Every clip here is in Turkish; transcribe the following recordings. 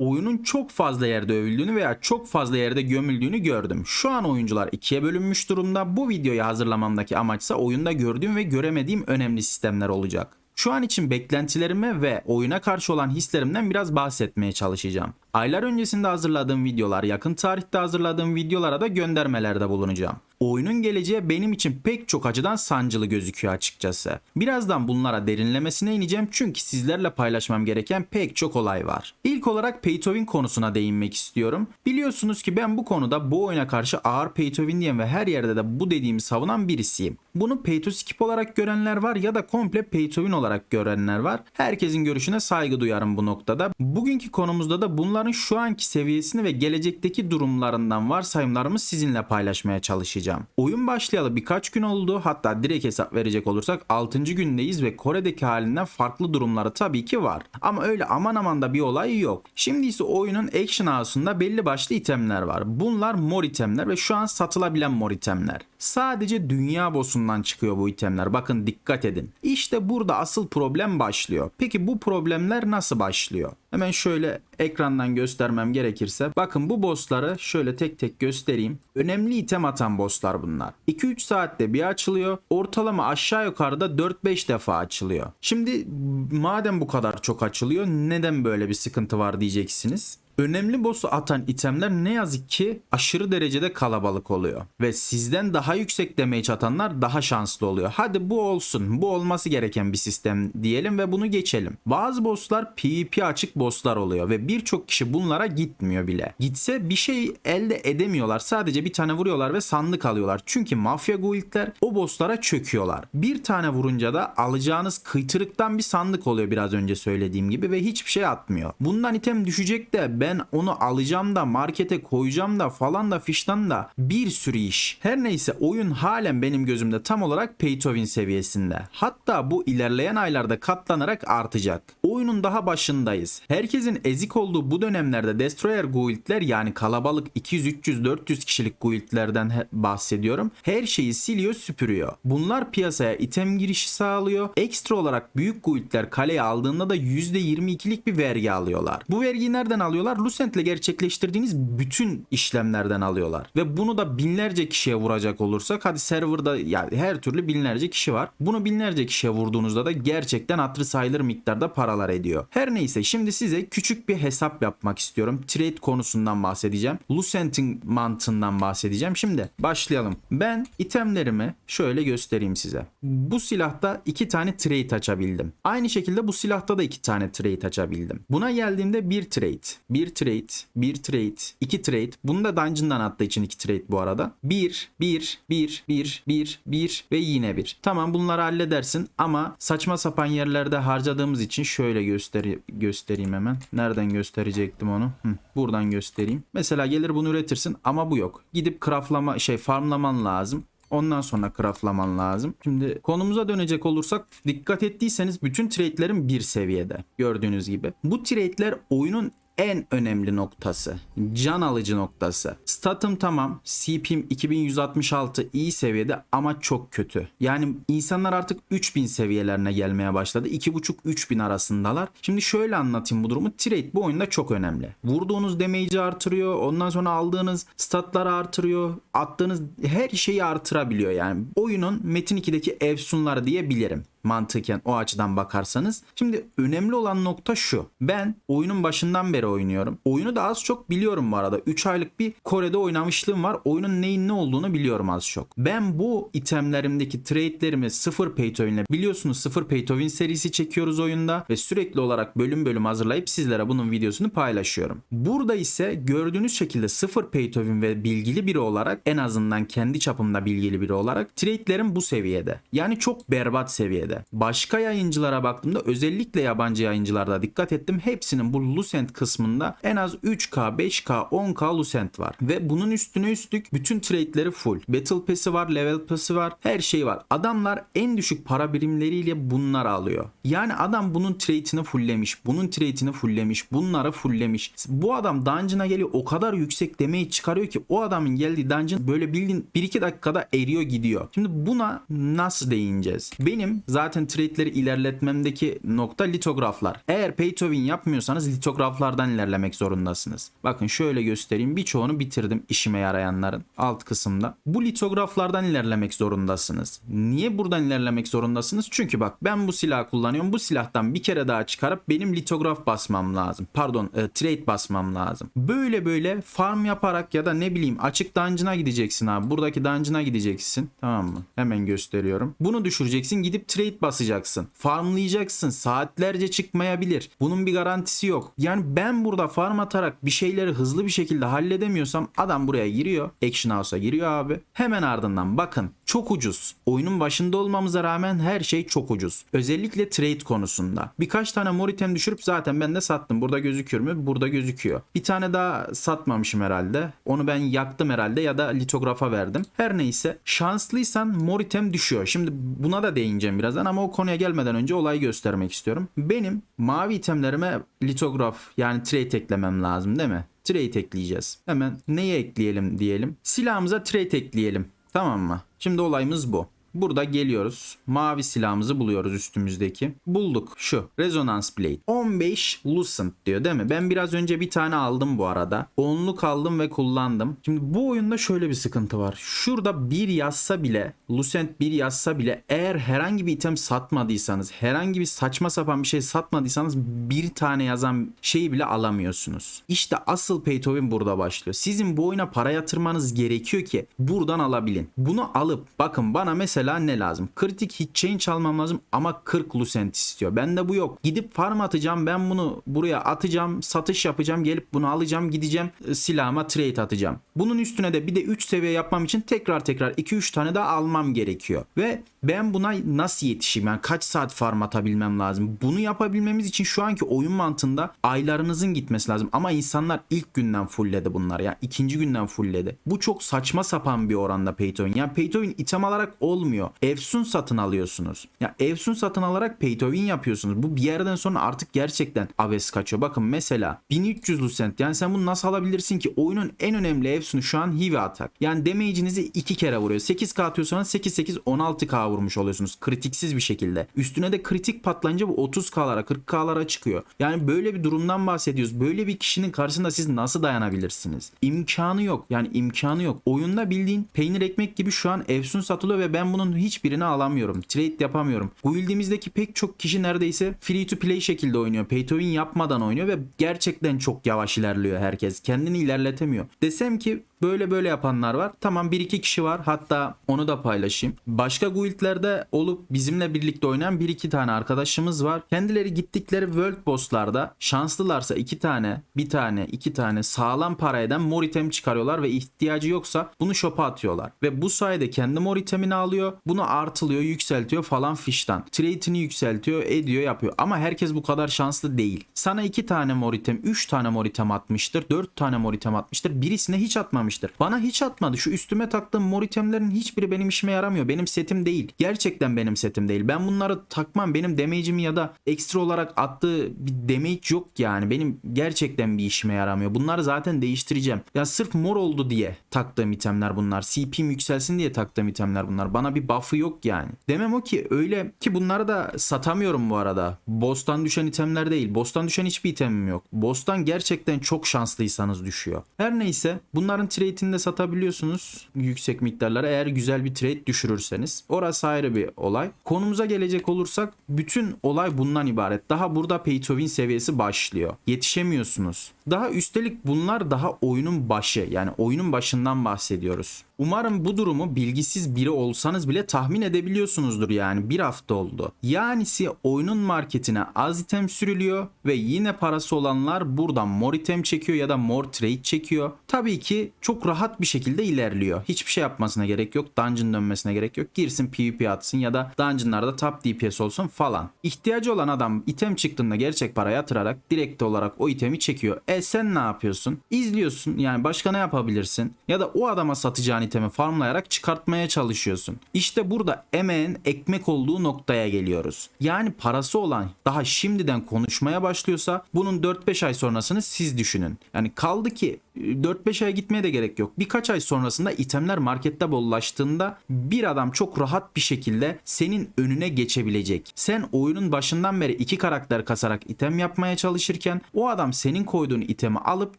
oyunun çok fazla yerde övüldüğünü veya çok fazla yerde gömüldüğünü gördüm. Şu an oyuncular ikiye bölünmüş durumda. Bu videoyu hazırlamamdaki amaçsa oyunda gördüğüm ve göremediğim önemli sistemler olacak. Şu an için beklentilerime ve oyuna karşı olan hislerimden biraz bahsetmeye çalışacağım. Aylar öncesinde hazırladığım videolar, yakın tarihte hazırladığım videolara da göndermelerde bulunacağım. Oyunun geleceği benim için pek çok açıdan sancılı gözüküyor açıkçası. Birazdan bunlara derinlemesine ineceğim çünkü sizlerle paylaşmam gereken pek çok olay var. İlk olarak pay konusuna değinmek istiyorum. Biliyorsunuz ki ben bu konuda bu oyuna karşı ağır pay diyen ve her yerde de bu dediğimi savunan birisiyim. Bunu pay olarak görenler var ya da komple pay olarak görenler var. Herkesin görüşüne saygı duyarım bu noktada. Bugünkü konumuzda da bunların şu anki seviyesini ve gelecekteki durumlarından varsayımlarımı sizinle paylaşmaya çalışacağım. Oyun başlayalı birkaç gün oldu. Hatta direkt hesap verecek olursak 6. gündeyiz ve Kore'deki halinden farklı durumları tabii ki var. Ama öyle aman aman da bir olay yok. Şimdi ise oyunun Action House'unda belli başlı itemler var. Bunlar mor itemler ve şu an satılabilen mor itemler. Sadece dünya bossundan çıkıyor bu itemler. Bakın dikkat edin. İşte burada asıl problem başlıyor. Peki bu problemler nasıl başlıyor? Hemen şöyle ekrandan göstermem gerekirse. Bakın bu bossları şöyle tek tek göstereyim. Önemli item atan bosslar bunlar. 2-3 saatte bir açılıyor. Ortalama aşağı yukarıda 4-5 defa açılıyor. Şimdi madem bu kadar çok açılıyor neden böyle bir sıkıntı var diyeceksiniz. Önemli boss'u atan itemler ne yazık ki aşırı derecede kalabalık oluyor. Ve sizden daha yüksek damage atanlar daha şanslı oluyor. Hadi bu olsun. Bu olması gereken bir sistem diyelim ve bunu geçelim. Bazı bosslar PvP açık bosslar oluyor ve birçok kişi bunlara gitmiyor bile. Gitse bir şey elde edemiyorlar. Sadece bir tane vuruyorlar ve sandık alıyorlar. Çünkü mafya guildler o bosslara çöküyorlar. Bir tane vurunca da alacağınız kıytırıktan bir sandık oluyor biraz önce söylediğim gibi ve hiçbir şey atmıyor. Bundan item düşecek de ben onu alacağım da markete koyacağım da falan da fiştan da bir sürü iş. Her neyse oyun halen benim gözümde tam olarak pay to win seviyesinde. Hatta bu ilerleyen aylarda katlanarak artacak. Oyunun daha başındayız. Herkesin ezik olduğu bu dönemlerde Destroyer guildler yani kalabalık 200 300 400 kişilik guildlerden bahsediyorum. Her şeyi siliyor süpürüyor. Bunlar piyasaya item girişi sağlıyor. Ekstra olarak büyük guildler kaleye aldığında da %22'lik bir vergi alıyorlar. Bu vergiyi nereden alıyorlar? Lucent ile gerçekleştirdiğiniz bütün işlemlerden alıyorlar. Ve bunu da binlerce kişiye vuracak olursak hadi serverda yani her türlü binlerce kişi var. Bunu binlerce kişiye vurduğunuzda da gerçekten hatırı sayılır miktarda paralar ediyor. Her neyse şimdi size küçük bir hesap yapmak istiyorum. Trade konusundan bahsedeceğim. Lucent'in mantığından bahsedeceğim. Şimdi başlayalım. Ben itemlerimi şöyle göstereyim size. Bu silahta iki tane trade açabildim. Aynı şekilde bu silahta da iki tane trade açabildim. Buna geldiğimde bir trade, bir trade, bir trade, iki trade. Bunu da dungeon'dan attığı için iki trade bu arada. Bir, bir, bir, bir, bir, bir ve yine bir. Tamam bunları halledersin ama saçma sapan yerlerde harcadığımız için şöyle gösteri göstereyim hemen. Nereden gösterecektim onu? Hı, buradan göstereyim. Mesela gelir bunu üretirsin ama bu yok. Gidip craftlama şey farmlaman lazım. Ondan sonra craftlaman lazım. Şimdi konumuza dönecek olursak dikkat ettiyseniz bütün trade'lerin bir seviyede. Gördüğünüz gibi. Bu trade'ler oyunun en önemli noktası. Can alıcı noktası. Statım tamam. CP'm 2166 iyi seviyede ama çok kötü. Yani insanlar artık 3000 seviyelerine gelmeye başladı. 2.5-3000 arasındalar. Şimdi şöyle anlatayım bu durumu. Trade bu oyunda çok önemli. Vurduğunuz damage'i artırıyor. Ondan sonra aldığınız statları artırıyor. Attığınız her şeyi artırabiliyor yani. Oyunun Metin 2'deki efsunları diyebilirim mantıken o açıdan bakarsanız. Şimdi önemli olan nokta şu. Ben oyunun başından beri oynuyorum. Oyunu da az çok biliyorum bu arada. 3 aylık bir Kore'de oynamışlığım var. Oyunun neyin ne olduğunu biliyorum az çok. Ben bu itemlerimdeki trade'lerimi sıfır pay to win'le biliyorsunuz sıfır pay to win serisi çekiyoruz oyunda ve sürekli olarak bölüm bölüm hazırlayıp sizlere bunun videosunu paylaşıyorum. Burada ise gördüğünüz şekilde sıfır pay to win ve bilgili biri olarak en azından kendi çapımda bilgili biri olarak trade'lerim bu seviyede. Yani çok berbat seviyede. Başka yayıncılara baktığımda özellikle yabancı yayıncılarda dikkat ettim. Hepsinin bu Lucent kısmında en az 3K, 5K, 10K Lucent var. Ve bunun üstüne üstlük bütün trade'leri full. Battle Pass'i var, Level Pass'i var, her şey var. Adamlar en düşük para birimleriyle bunlar alıyor. Yani adam bunun trade'ini fulllemiş, bunun trade'ini fulllemiş, bunları fulllemiş. Bu adam dungeon'a geliyor o kadar yüksek demeyi çıkarıyor ki o adamın geldiği dungeon böyle bildiğin 1-2 dakikada eriyor gidiyor. Şimdi buna nasıl değineceğiz? Benim zaten zaten trade'leri ilerletmemdeki nokta litograflar. Eğer pay to win yapmıyorsanız litograflardan ilerlemek zorundasınız. Bakın şöyle göstereyim. Birçoğunu bitirdim işime yarayanların alt kısımda. Bu litograflardan ilerlemek zorundasınız. Niye buradan ilerlemek zorundasınız? Çünkü bak ben bu silahı kullanıyorum. Bu silahtan bir kere daha çıkarıp benim litograf basmam lazım. Pardon e, trade basmam lazım. Böyle böyle farm yaparak ya da ne bileyim açık dungeon'a gideceksin abi. Buradaki dungeon'a gideceksin. Tamam mı? Hemen gösteriyorum. Bunu düşüreceksin. Gidip trade basacaksın. Farmlayacaksın. Saatlerce çıkmayabilir. Bunun bir garantisi yok. Yani ben burada farm atarak bir şeyleri hızlı bir şekilde halledemiyorsam adam buraya giriyor. Action House'a giriyor abi. Hemen ardından bakın çok ucuz. Oyunun başında olmamıza rağmen her şey çok ucuz. Özellikle trade konusunda. Birkaç tane mor item düşürüp zaten ben de sattım. Burada gözüküyor mu? Burada gözüküyor. Bir tane daha satmamışım herhalde. Onu ben yaktım herhalde ya da litografa verdim. Her neyse şanslıysan mor item düşüyor. Şimdi buna da değineceğim birazdan ama o konuya gelmeden önce olayı göstermek istiyorum. Benim mavi itemlerime litograf yani trade eklemem lazım değil mi? Trade ekleyeceğiz. Hemen neye ekleyelim diyelim. Silahımıza trade ekleyelim. Tamam mı? Şimdi olayımız bu. Burada geliyoruz. Mavi silahımızı buluyoruz üstümüzdeki. Bulduk şu. Resonance Blade. 15 Lucent diyor değil mi? Ben biraz önce bir tane aldım bu arada. Onluk aldım ve kullandım. Şimdi bu oyunda şöyle bir sıkıntı var. Şurada bir yazsa bile Lucent bir yazsa bile eğer herhangi bir item satmadıysanız herhangi bir saçma sapan bir şey satmadıysanız bir tane yazan şeyi bile alamıyorsunuz. İşte asıl pay to win burada başlıyor. Sizin bu oyuna para yatırmanız gerekiyor ki buradan alabilin. Bunu alıp bakın bana mesela ne lazım? Kritik hit change almam lazım ama 40 Lucent istiyor. Bende bu yok. Gidip farm atacağım ben bunu buraya atacağım satış yapacağım gelip bunu alacağım gideceğim e, silahıma trade atacağım. Bunun üstüne de bir de 3 seviye yapmam için tekrar tekrar 2-3 tane daha almam gerekiyor. Ve ben buna nasıl yetişeyim? Yani kaç saat farm atabilmem lazım? Bunu yapabilmemiz için şu anki oyun mantığında aylarınızın gitmesi lazım. Ama insanlar ilk günden fullledi bunlar. Yani ikinci günden fullledi. Bu çok saçma sapan bir oranda pay to win. Yani pay to win item alarak olmuyor. Efsun satın alıyorsunuz. Ya Efsun satın alarak pay to yapıyorsunuz. Bu bir yerden sonra artık gerçekten abes kaçıyor. Bakın mesela 1300 Lucent. Yani sen bunu nasıl alabilirsin ki? Oyunun en önemli Efsun'u şu an Hive atak. Yani damage'inizi iki kere vuruyor. 8k atıyorsanız 8-8 16k vurmuş oluyorsunuz. Kritiksiz bir şekilde. Üstüne de kritik patlayınca bu 30k'lara 40k'lara çıkıyor. Yani böyle bir durumdan bahsediyoruz. Böyle bir kişinin karşısında siz nasıl dayanabilirsiniz? İmkanı yok. Yani imkanı yok. Oyunda bildiğin peynir ekmek gibi şu an Efsun satılıyor ve ben bunun hiçbirini alamıyorum. Trade yapamıyorum. Guild'imizdeki pek çok kişi neredeyse free to play şekilde oynuyor. Pay to win yapmadan oynuyor ve gerçekten çok yavaş ilerliyor herkes. Kendini ilerletemiyor. Desem ki böyle böyle yapanlar var. Tamam bir iki kişi var. Hatta onu da paylaşayım. Başka guildlerde olup bizimle birlikte oynayan bir iki tane arkadaşımız var. Kendileri gittikleri world bosslarda şanslılarsa iki tane, bir tane, iki tane sağlam para eden mor item çıkarıyorlar ve ihtiyacı yoksa bunu shop'a atıyorlar. Ve bu sayede kendi mor itemini alıyor. Bunu artılıyor, yükseltiyor falan fişten. Trade'ini yükseltiyor, ediyor, yapıyor. Ama herkes bu kadar şanslı değil. Sana iki tane mor item, üç tane mor item atmıştır, dört tane mor item atmıştır. Birisine hiç atmamıştır. Bana hiç atmadı. Şu üstüme taktığım mor itemlerin hiçbiri benim işime yaramıyor. Benim setim değil. Gerçekten benim setim değil. Ben bunları takmam. Benim damage'imi ya da ekstra olarak attığı bir damage yok yani. Benim gerçekten bir işime yaramıyor. Bunları zaten değiştireceğim. Ya sırf mor oldu diye taktığım itemler bunlar. CP'm yükselsin diye taktığım itemler bunlar. Bana bir buff'ı yok yani. Demem o ki öyle ki bunları da satamıyorum bu arada. Boss'tan düşen itemler değil. Boss'tan düşen hiçbir itemim yok. Boss'tan gerçekten çok şanslıysanız düşüyor. Her neyse bunların trade'ini de satabiliyorsunuz yüksek miktarlara eğer güzel bir trade düşürürseniz. Orası ayrı bir olay. Konumuza gelecek olursak bütün olay bundan ibaret. Daha burada pay to win seviyesi başlıyor. Yetişemiyorsunuz. Daha üstelik bunlar daha oyunun başı yani oyunun başından bahsediyoruz. Umarım bu durumu bilgisiz biri olsanız bile tahmin edebiliyorsunuzdur yani bir hafta oldu. Yanisi oyunun marketine az item sürülüyor ve yine parası olanlar buradan mor item çekiyor ya da mor trade çekiyor. Tabii ki çok rahat bir şekilde ilerliyor. Hiçbir şey yapmasına gerek yok. Dungeon dönmesine gerek yok. Girsin PvP atsın ya da dungeonlarda top DPS olsun falan. İhtiyacı olan adam item çıktığında gerçek para yatırarak direkt olarak o itemi çekiyor. E sen ne yapıyorsun? İzliyorsun yani başka ne yapabilirsin? Ya da o adama satacağın itemi farmlayarak çıkartmaya çalışıyorsun. İşte burada emeğin ekmek olduğu noktaya geliyoruz. Yani parası olan daha şimdiden konuşmaya başlıyorsa bunun 4-5 ay sonrasını siz düşünün. Yani kaldı ki 4-5 ay gitmeye de gerek yok. Birkaç ay sonrasında itemler markette bollaştığında bir adam çok rahat bir şekilde senin önüne geçebilecek. Sen oyunun başından beri iki karakter kasarak item yapmaya çalışırken o adam senin koyduğun itemi alıp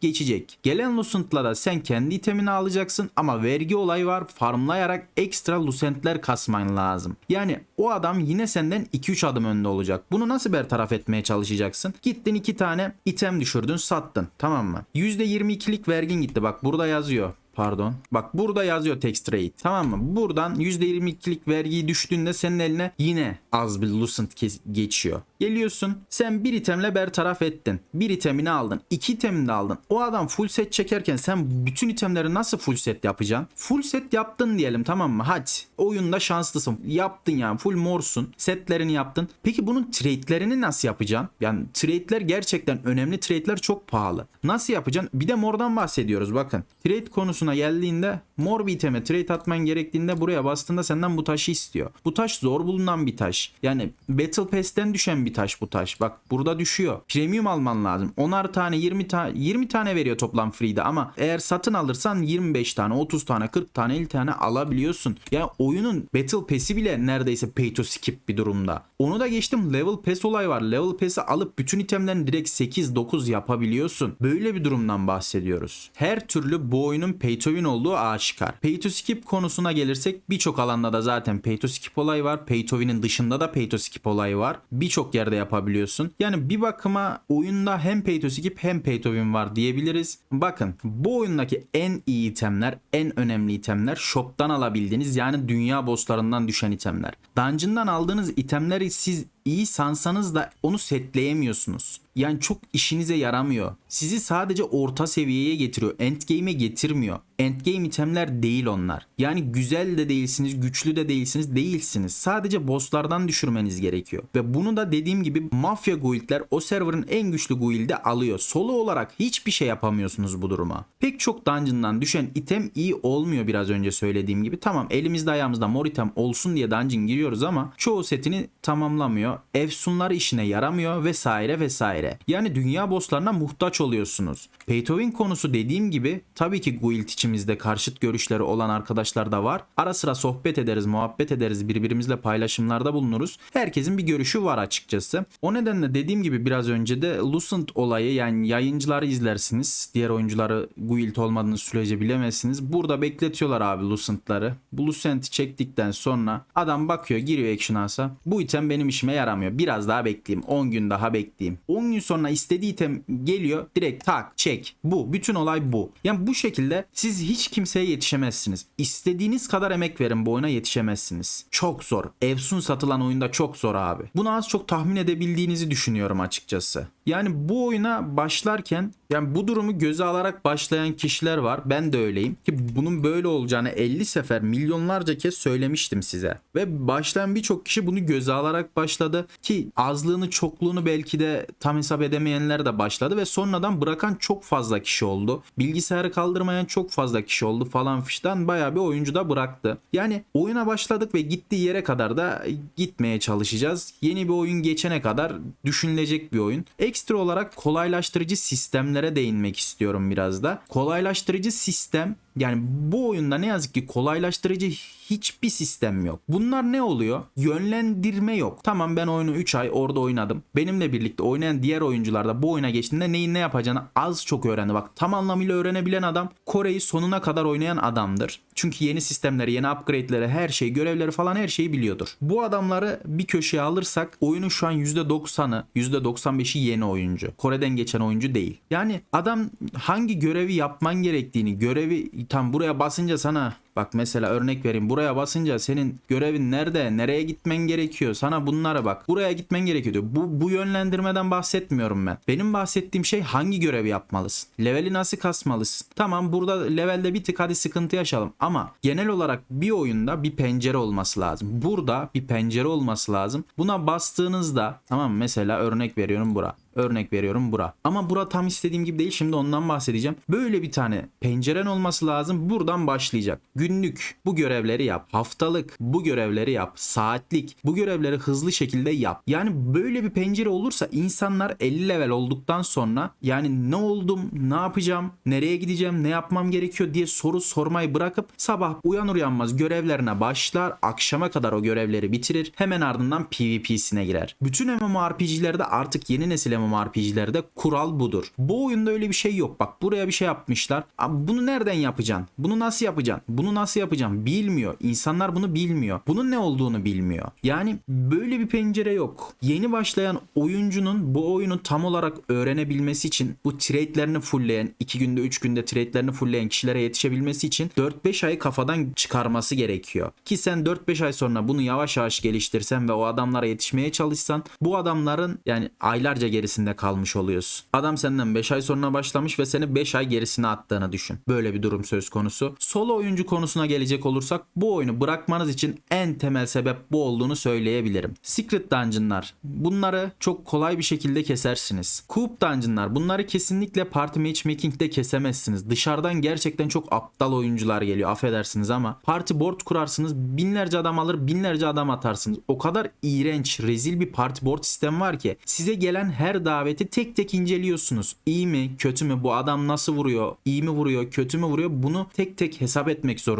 geçecek. Gelen Lucent'la da sen kendi itemini alacaksın ama vergi olayı var. Farmlayarak ekstra Lucent'ler kasman lazım. Yani o adam yine senden 2-3 adım önde olacak. Bunu nasıl bertaraf etmeye çalışacaksın? Gittin iki tane item düşürdün sattın tamam mı? %22'lik vergin gitti bak burada yazıyor. Pardon. Bak burada yazıyor text rate. Tamam mı? Buradan %22'lik vergiyi düştüğünde senin eline yine az bir lucent geçiyor. Geliyorsun sen bir itemle bertaraf ettin. Bir itemini aldın. iki itemini de aldın. O adam full set çekerken sen bütün itemleri nasıl full set yapacaksın? Full set yaptın diyelim tamam mı? Hadi. Oyunda şanslısın. Yaptın yani. Full morsun. Setlerini yaptın. Peki bunun trade'lerini nasıl yapacaksın? Yani trade'ler gerçekten önemli. Trade'ler çok pahalı. Nasıl yapacaksın? Bir de mordan bahsediyoruz bakın. Trade konusuna geldiğinde mor bir iteme trade atman gerektiğinde buraya bastığında senden bu taşı istiyor. Bu taş zor bulunan bir taş. Yani Battle Pass'ten düşen bir taş bu taş. Bak burada düşüyor. Premium alman lazım. 10'ar tane 20 tane 20 tane veriyor toplam free'de ama eğer satın alırsan 25 tane 30 tane 40 tane 50 tane alabiliyorsun. Yani oyunun Battle Pass'i bile neredeyse pay to skip bir durumda. Onu da geçtim level pass olay var. Level pass'i alıp bütün itemlerini direkt 8-9 yapabiliyorsun. Böyle bir durumdan bahsediyoruz. Her türlü bu oyunun pay to win olduğu aşikar. Pay to skip konusuna gelirsek birçok alanda da zaten pay to skip olayı var. Pay to win'in dışında da pay to skip olayı var. Birçok yerde yapabiliyorsun. Yani bir bakıma oyunda hem pay to skip hem pay to win var diyebiliriz. Bakın bu oyundaki en iyi itemler, en önemli itemler shop'tan alabildiğiniz yani dünya bosslarından düşen itemler. Dungeon'dan aldığınız itemleri siz iyi sansanız da onu setleyemiyorsunuz. Yani çok işinize yaramıyor. Sizi sadece orta seviyeye getiriyor. Endgame'e getirmiyor. Endgame itemler değil onlar. Yani güzel de değilsiniz, güçlü de değilsiniz, değilsiniz. Sadece bosslardan düşürmeniz gerekiyor. Ve bunu da dediğim gibi mafya guildler o serverın en güçlü guildi alıyor. Solo olarak hiçbir şey yapamıyorsunuz bu duruma. Pek çok dungeon'dan düşen item iyi olmuyor biraz önce söylediğim gibi. Tamam elimizde ayağımızda mor item olsun diye dungeon giriyoruz ama çoğu setini tamamlamıyor. Efsunlar işine yaramıyor vesaire vesaire. Yani dünya bosslarına muhtaç oluyorsunuz. Win konusu dediğim gibi tabii ki guild içimizde karşıt görüşleri olan arkadaşlar da var. Ara sıra sohbet ederiz, muhabbet ederiz, birbirimizle paylaşımlarda bulunuruz. Herkesin bir görüşü var açıkçası. O nedenle dediğim gibi biraz önce de Lucent olayı yani yayıncıları izlersiniz. Diğer oyuncuları guild olmadığınız sürece bilemezsiniz. Burada bekletiyorlar abi Lucent'ları. Bu Lucent'i çektikten sonra adam bakıyor giriyor Action House'a. Bu item benim işime yaramıyor. Biraz daha bekleyeyim. 10 gün daha bekleyeyim. 10 gün sonra istediği item geliyor. Direkt tak çek. Bu. Bütün olay bu. Yani bu şekilde siz hiç kimseye yetişemezsiniz. İstediğiniz kadar emek verin bu oyuna yetişemezsiniz. Çok zor. Efsun satılan oyunda çok zor abi. Bunu az çok tahmin edebildiğinizi düşünüyorum açıkçası. Yani bu oyuna başlarken yani bu durumu göze alarak başlayan kişiler var. Ben de öyleyim. Ki bunun böyle olacağını 50 sefer milyonlarca kez söylemiştim size. Ve başlayan birçok kişi bunu göze alarak başladı. Ki azlığını çokluğunu belki de tam hesap edemeyenler de başladı. Ve sonradan bırakan çok fazla kişi oldu. Bilgisayarı kaldırmayan çok fazla kişi oldu falan fişten bayağı bir oyuncu da bıraktı. Yani oyuna başladık ve gittiği yere kadar da gitmeye çalışacağız. Yeni bir oyun geçene kadar düşünülecek bir oyun. Ekstra olarak kolaylaştırıcı sistemlere değinmek istiyorum biraz da. Kolaylaştırıcı sistem yani bu oyunda ne yazık ki kolaylaştırıcı hiçbir sistem yok. Bunlar ne oluyor? Yönlendirme yok. Tamam ben oyunu 3 ay orada oynadım. Benimle birlikte oynayan diğer oyuncular da bu oyuna geçtiğinde neyin ne yapacağını az çok öğrendi. Bak tam anlamıyla öğrenebilen adam Kore'yi sonuna kadar oynayan adamdır. Çünkü yeni sistemleri, yeni upgrade'leri, her şeyi, görevleri falan her şeyi biliyordur. Bu adamları bir köşeye alırsak oyunun şu an %90'ı, %95'i yeni oyuncu. Kore'den geçen oyuncu değil. Yani adam hangi görevi yapman gerektiğini, görevi tam buraya basınca sana Bak mesela örnek vereyim. Buraya basınca senin görevin nerede? Nereye gitmen gerekiyor? Sana bunlara bak. Buraya gitmen gerekiyor. Bu, bu yönlendirmeden bahsetmiyorum ben. Benim bahsettiğim şey hangi görevi yapmalısın? Leveli nasıl kasmalısın? Tamam burada levelde bir tık hadi sıkıntı yaşalım. Ama genel olarak bir oyunda bir pencere olması lazım. Burada bir pencere olması lazım. Buna bastığınızda tamam mesela örnek veriyorum bura. Örnek veriyorum bura. Ama bura tam istediğim gibi değil. Şimdi ondan bahsedeceğim. Böyle bir tane penceren olması lazım. Buradan başlayacak. Günlük bu görevleri yap. Haftalık bu görevleri yap. Saatlik bu görevleri hızlı şekilde yap. Yani böyle bir pencere olursa insanlar 50 level olduktan sonra yani ne oldum, ne yapacağım, nereye gideceğim, ne yapmam gerekiyor diye soru sormayı bırakıp sabah uyanır uyanmaz görevlerine başlar. Akşama kadar o görevleri bitirir. Hemen ardından PvP'sine girer. Bütün MMORPG'lerde artık yeni nesil MMORPG'lerde kural budur. Bu oyunda öyle bir şey yok. Bak buraya bir şey yapmışlar. Abi bunu nereden yapacaksın? Bunu nasıl yapacaksın? Bunu nasıl yapacaksın? Bilmiyor. İnsanlar bunu bilmiyor. Bunun ne olduğunu bilmiyor. Yani böyle bir pencere yok. Yeni başlayan oyuncunun bu oyunu tam olarak öğrenebilmesi için bu trade'lerini fullleyen, 2 günde 3 günde trade'lerini fullleyen kişilere yetişebilmesi için 4-5 ay kafadan çıkarması gerekiyor. Ki sen 4-5 ay sonra bunu yavaş yavaş geliştirsen ve o adamlara yetişmeye çalışsan bu adamların yani aylarca gerisinde kalmış oluyorsun. Adam senden 5 ay sonra başlamış ve seni 5 ay gerisine attığını düşün. Böyle bir durum söz konusu. Solo oyuncu konusuna gelecek olursak bu oyunu bırakmanız için en temel sebep bu olduğunu söyleyebilirim. Secret Dungeon'lar. Bunları çok kolay bir şekilde kesersiniz. Coop Dungeon'lar. Bunları kesinlikle Party Matchmaking'de kesemezsiniz. Dışarıdan gerçekten çok aptal oyuncular geliyor affedersiniz ama party board kurarsınız binlerce adam alır binlerce adam atarsınız. O kadar iğrenç rezil bir party board sistemi var ki size gelen her daveti tek tek inceliyorsunuz. İyi mi kötü mü bu adam nasıl vuruyor iyi mi vuruyor kötü mü vuruyor bunu tek tek hesap etmek zorundasınız.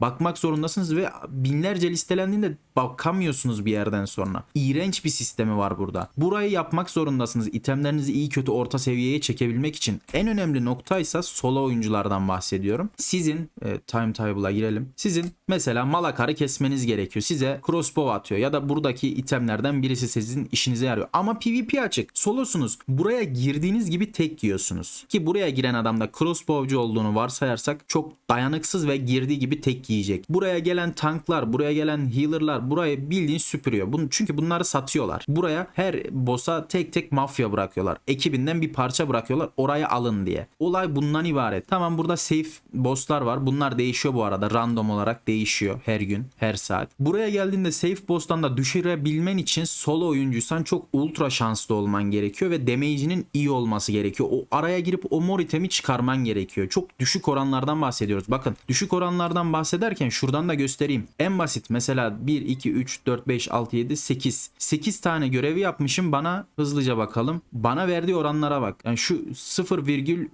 Bakmak zorundasınız ve binlerce listelendiğinde bakamıyorsunuz bir yerden sonra. İğrenç bir sistemi var burada. Burayı yapmak zorundasınız. İtemlerinizi iyi kötü orta seviyeye çekebilmek için. En önemli nokta ise solo oyunculardan bahsediyorum. Sizin e, timetable'a girelim. Sizin mesela malakarı kesmeniz gerekiyor. Size crossbow atıyor ya da buradaki itemlerden birisi sizin işinize yarıyor. Ama PvP açık. Solosunuz. Buraya girdiğiniz gibi tek yiyorsunuz. Ki buraya giren adam da crossbowcu olduğunu varsayarsak çok dayanıksız ve girdiği gibi tek yiyecek. Buraya gelen tanklar, buraya gelen healer'lar burayı bildiğin süpürüyor. Bunu, çünkü bunları satıyorlar. Buraya her boss'a tek tek mafya bırakıyorlar. Ekibinden bir parça bırakıyorlar. Oraya alın diye. Olay bundan ibaret. Tamam burada safe boss'lar var. Bunlar değişiyor bu arada. Random olarak değişiyor her gün, her saat. Buraya geldiğinde safe boss'tan da düşürebilmen için solo oyuncuysan çok ultra şanslı olman gerekiyor ve damage'inin iyi olması gerekiyor. O araya girip o mor itemi çıkarman gerekiyor. Çok düşük oranlardan bahsediyoruz. Bakın düşük oranlardan bahsederken şuradan da göstereyim. En basit mesela 1, 2, 3, 4, 5, 6, 7, 8. 8 tane görevi yapmışım. Bana hızlıca bakalım. Bana verdiği oranlara bak. Yani şu 0,3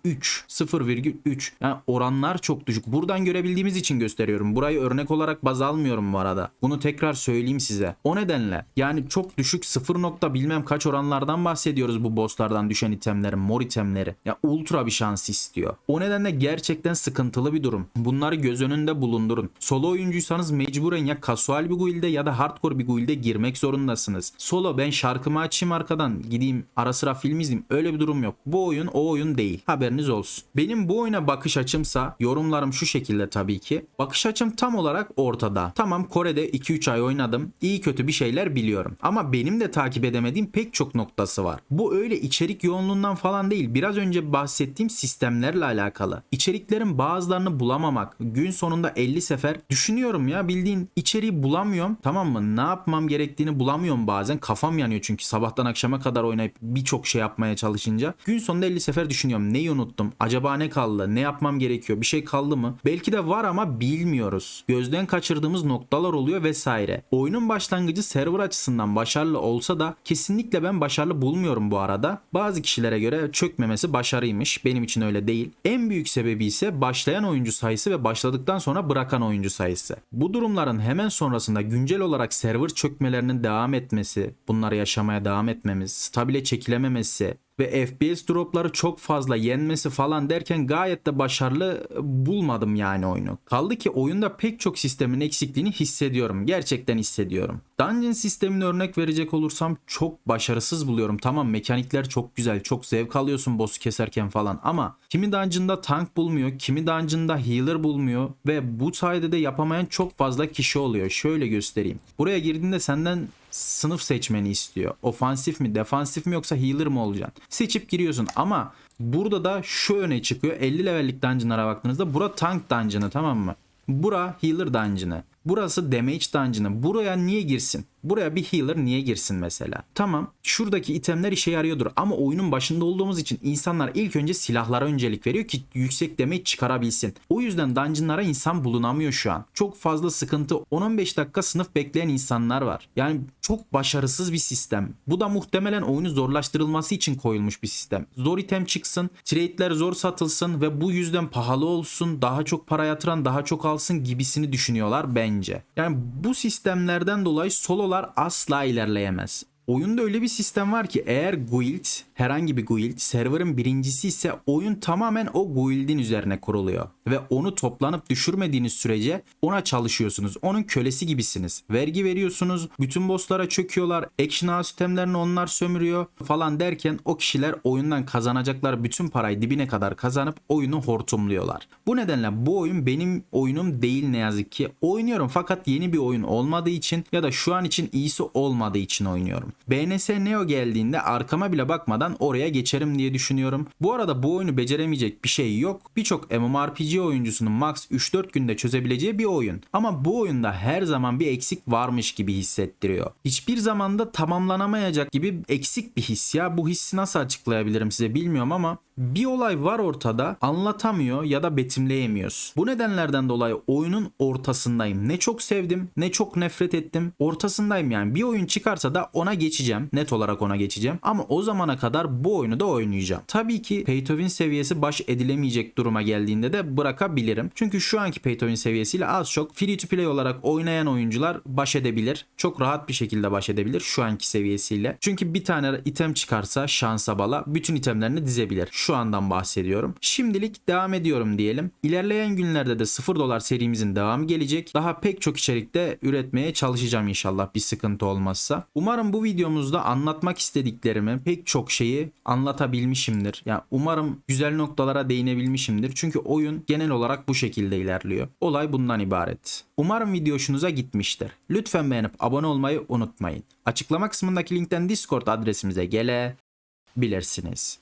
0,3 yani oranlar çok düşük. Buradan görebildiğimiz için gösteriyorum. Burayı örnek olarak baz almıyorum bu arada. Bunu tekrar söyleyeyim size. O nedenle yani çok düşük 0 nokta bilmem kaç oranlardan bahsediyoruz bu bosslardan düşen itemlerin, mor itemleri. Ya ultra bir şans istiyor. O nedenle gerçekten sıkıntılı bir durum. Bunları göz önünde bulundurun. Solo oyuncuysanız mecburen ya kasual bir guild'e ya da hardcore bir guild'e girmek zorundasınız. Solo ben şarkımı açayım arkadan gideyim ara sıra film izleyeyim. Öyle bir durum yok. Bu oyun o oyun değil. Haberiniz olsun. Benim bu oyuna bakış açımsa yorumlarım şu şekilde tabii ki. Bakış açım tam olarak ortada. Tamam Kore'de 2-3 ay oynadım. İyi kötü bir şeyler biliyorum. Ama benim de takip edemediğim pek çok noktası var. Bu öyle içerik yoğunluğundan falan değil. Biraz önce bahsettiğim sistemlerle alakalı. İçeriklerin bazılarını bulamamak. Gün sonunda 50 sefer düşünüyorum ya bildiğin içeriği bulamıyorum. Tamam mı? Ne yapmam gerektiğini bulamıyorum bazen. Kafam yanıyor çünkü sabahtan akşama kadar oynayıp birçok şey yapmaya çalışınca. Gün sonunda 50 sefer düşünüyorum. Neyi unuttum? Acaba ne kaldı? Ne yapmam gerekiyor? Bir şey kaldı mı? Belki de var ama bilmiyoruz. Gözden kaçırdığımız noktalar oluyor vesaire. Oyunun başlangıcı server açısından başarılı olsa da kesinlikle ben başarılı bulmuyorum bu arada. Bazı kişilere göre çökmemesi başarıymış. Benim için öyle değil. En büyük sebebi ise başlayan oyuncu sayısı ve başladıktan sonra bırakan oyuncu sayısı. Bu durumların hemen sonrasında güncel olarak server çökmelerinin devam etmesi, bunları yaşamaya devam etmemiz, stabile çekilememesi, ve FPS dropları çok fazla yenmesi falan derken gayet de başarılı bulmadım yani oyunu. Kaldı ki oyunda pek çok sistemin eksikliğini hissediyorum. Gerçekten hissediyorum. Dungeon sistemine örnek verecek olursam çok başarısız buluyorum. Tamam mekanikler çok güzel. Çok zevk alıyorsun boss'u keserken falan ama kimi dungeon'da tank bulmuyor, kimi dungeon'da healer bulmuyor ve bu sayede de yapamayan çok fazla kişi oluyor. Şöyle göstereyim. Buraya girdiğinde senden sınıf seçmeni istiyor. Ofansif mi, defansif mi yoksa healer mı olacaksın? Seçip giriyorsun ama burada da şu öne çıkıyor. 50 levellik dungeonlara baktığınızda bura tank dungeon'ı tamam mı? Bura healer dungeon'ı. Burası damage dungeon'ı. Buraya niye girsin? Buraya bir healer niye girsin mesela? Tamam şuradaki itemler işe yarıyordur ama oyunun başında olduğumuz için insanlar ilk önce silahlara öncelik veriyor ki yüksek damage çıkarabilsin. O yüzden dungeonlara insan bulunamıyor şu an. Çok fazla sıkıntı 10-15 dakika sınıf bekleyen insanlar var. Yani çok başarısız bir sistem. Bu da muhtemelen oyunu zorlaştırılması için koyulmuş bir sistem. Zor item çıksın, trade'ler zor satılsın ve bu yüzden pahalı olsun, daha çok para yatıran daha çok alsın gibisini düşünüyorlar bence. Yani bu sistemlerden dolayı sololar asla ilerleyemez. Oyunda öyle bir sistem var ki eğer guild herhangi bir guild serverın birincisi ise oyun tamamen o guildin üzerine kuruluyor. Ve onu toplanıp düşürmediğiniz sürece ona çalışıyorsunuz. Onun kölesi gibisiniz. Vergi veriyorsunuz. Bütün bosslara çöküyorlar. Action house sistemlerini onlar sömürüyor falan derken o kişiler oyundan kazanacaklar bütün parayı dibine kadar kazanıp oyunu hortumluyorlar. Bu nedenle bu oyun benim oyunum değil ne yazık ki. Oynuyorum fakat yeni bir oyun olmadığı için ya da şu an için iyisi olmadığı için oynuyorum. BNS Neo geldiğinde arkama bile bakmadan oraya geçerim diye düşünüyorum. Bu arada bu oyunu beceremeyecek bir şey yok. Birçok MMORPG oyuncusunun max 3-4 günde çözebileceği bir oyun. Ama bu oyunda her zaman bir eksik varmış gibi hissettiriyor. Hiçbir zamanda tamamlanamayacak gibi eksik bir his ya. Bu hissi nasıl açıklayabilirim size bilmiyorum ama bir olay var ortada anlatamıyor ya da betimleyemiyoruz. Bu nedenlerden dolayı oyunun ortasındayım. Ne çok sevdim ne çok nefret ettim. Ortasındayım yani. Bir oyun çıkarsa da ona geçeceğim. Net olarak ona geçeceğim. Ama o zamana kadar bu oyunu da oynayacağım. Tabii ki pay to win seviyesi baş edilemeyecek duruma geldiğinde de bırakabilirim. Çünkü şu anki pay to win seviyesiyle az çok free to play olarak oynayan oyuncular baş edebilir. Çok rahat bir şekilde baş edebilir şu anki seviyesiyle. Çünkü bir tane item çıkarsa şansa bala bütün itemlerini dizebilir. Şu andan bahsediyorum. Şimdilik devam ediyorum diyelim. İlerleyen günlerde de 0 dolar serimizin devamı gelecek. Daha pek çok içerikte üretmeye çalışacağım inşallah bir sıkıntı olmazsa. Umarım bu videomuzda anlatmak istediklerimi pek çok şeyi anlatabilmişimdir. Yani umarım güzel noktalara değinebilmişimdir. Çünkü oyun genel olarak bu şekilde ilerliyor. Olay bundan ibaret. Umarım video hoşunuza gitmiştir. Lütfen beğenip abone olmayı unutmayın. Açıklama kısmındaki linkten Discord adresimize gelebilirsiniz.